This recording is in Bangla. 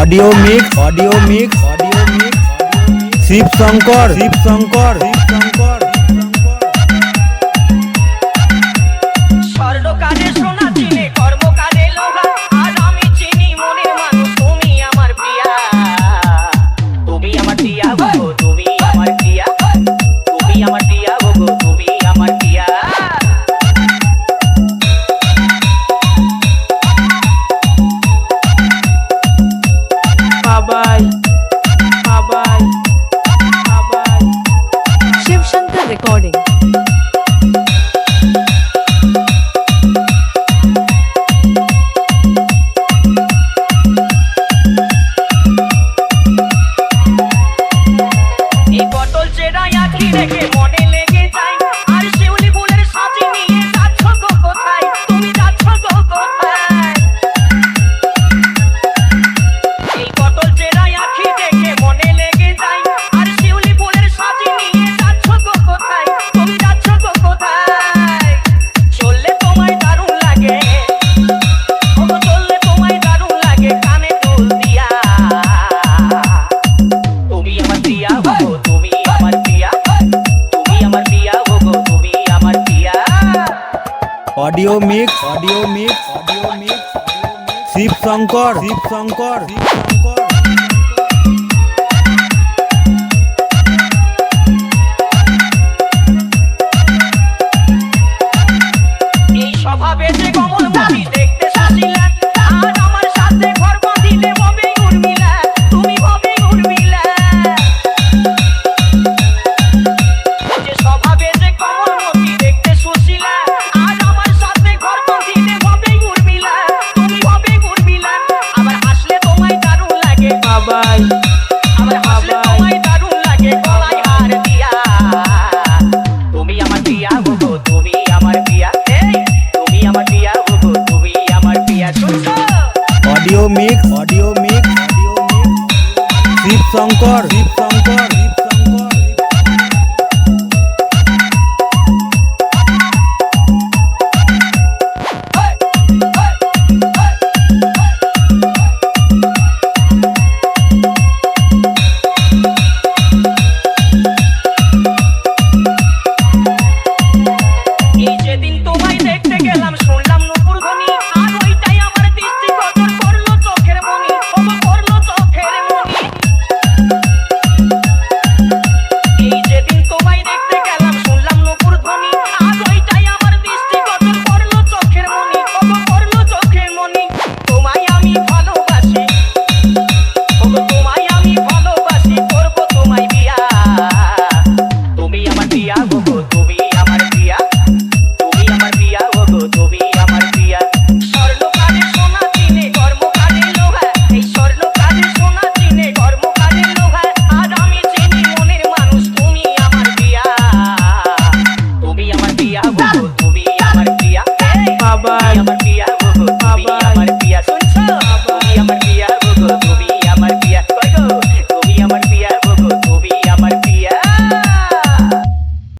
audio mix audio mix audio mix Shiv Shankar Shiv Shankar Shiv Shankar Aquí de que audio mix audio mix audio mix Shiv Shankar Shiv Shankar Shiv Shankar audio mix audio mix audio mix Shiv Shankar Shiv Shankar